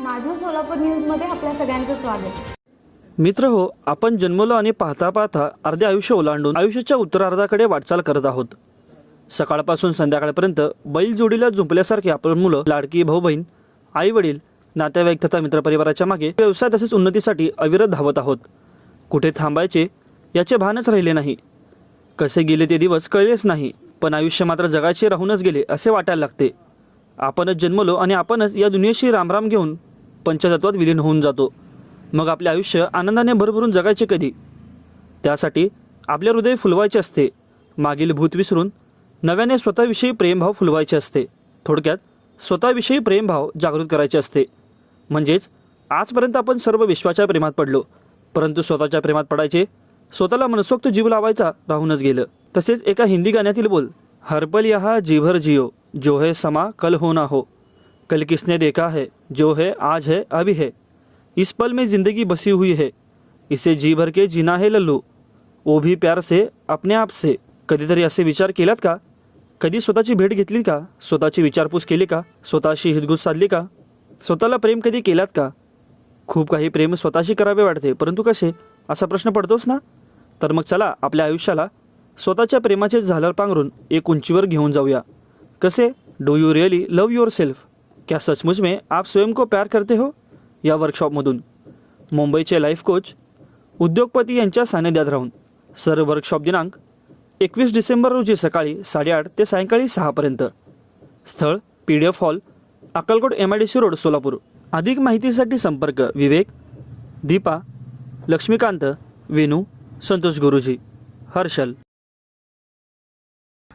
माझं सोलापूर न्यूजमध्ये आपल्या सगळ्यांचं स्वागत. मित्र हो आपण जन्मलो आणि पाहता पाहता अर्धे आयुष्य ओलांडून आयुष्याच्या उत्तरार्धाकडे वाटचाल करत आहोत. सकाळपासून संध्याकाळपर्यंत बैल जोडीला झुंपल्यासारखी आपण मुलं लाडकी भाऊ बहीण आई वडील नातेवाईक तथा मित्रपरिवाराच्या मागे व्यवसाय तसेच उन्नतीसाठी अविरत धावत आहोत. कुठे थांबायचे याचे भानच राहिले नाही. कसे गेले ते दिवस कळलेच नाही पण आयुष्य मात्र जगाचे राहूनच गेले असे वाटायला लागते. आपणच जन्मलो आणि आपणच या दुनियेशी रामराम घेऊन पंचतत्वात विलीन होऊन जातो. मग आपले आयुष्य आनंदाने भरभरून जगायचे कधी? त्यासाठी आपले हृदय फुलवायचे असते. मागील भूत विसरून नव्याने स्वतःविषयी प्रेमभाव फुलवायचे असते. थोडक्यात स्वतःविषयी प्रेमभाव जागृत करायचे असते. म्हणजेच आजपर्यंत आपण सर्व विश्वाच्या प्रेमात पडलो. परंतु स्वतःच्या प्रेमात पडायचे स्वतःला मनसोक्त जीव लावायचा राहूनच गेलं. तसेच एका हिंदी गाण्यातील बोल हर्बल यहाँ जीभर जियो जो है समा कल हो ना हो। कल किसने देखा है जो है आज है अभी है। इस पल में ज़िंदगी बसी हुई है। इसे जी भर के जीना है लल्लू। वो भी प्यार से अपने आप से। कधीतरी असे विचार केलात का? कधी स्वतःची भेट घेतली का? स्वतःची विचारपूस केली का? स्वतःशी हितगुज साधली का? स्वतःला प्रेम कधी केलात का? खूप काही प्रेम स्वतःशी करावे वाटते परंतु कसे? असा प्रश्न पडतोच ना? तर मग चला आपल्या आयुष्याला स्वतःच्या प्रेमाचे झालर पांघरून एक उंचीवर घेऊन जाऊया. कसे? Do you really love yourself क्या सचमुच में आप स्वयं को प्यार करते हो? या वर्कशॉपमधून मुंबईचे लाईफ कोच उद्योगपती यांच्या सानिध्यात राहून. सर वर्कशॉप दिनांक एकवीस डिसेंबर रोजी सकाळी साडेआठ ते सायंकाळी सहापर्यंत स्थळ P D F hall Akkalkot M I D C road Solapur. अधिक माहितीसाठी संपर्क विवेक दीपा लक्ष्मीकांत वेणू संतोष गुरुजी हर्षल.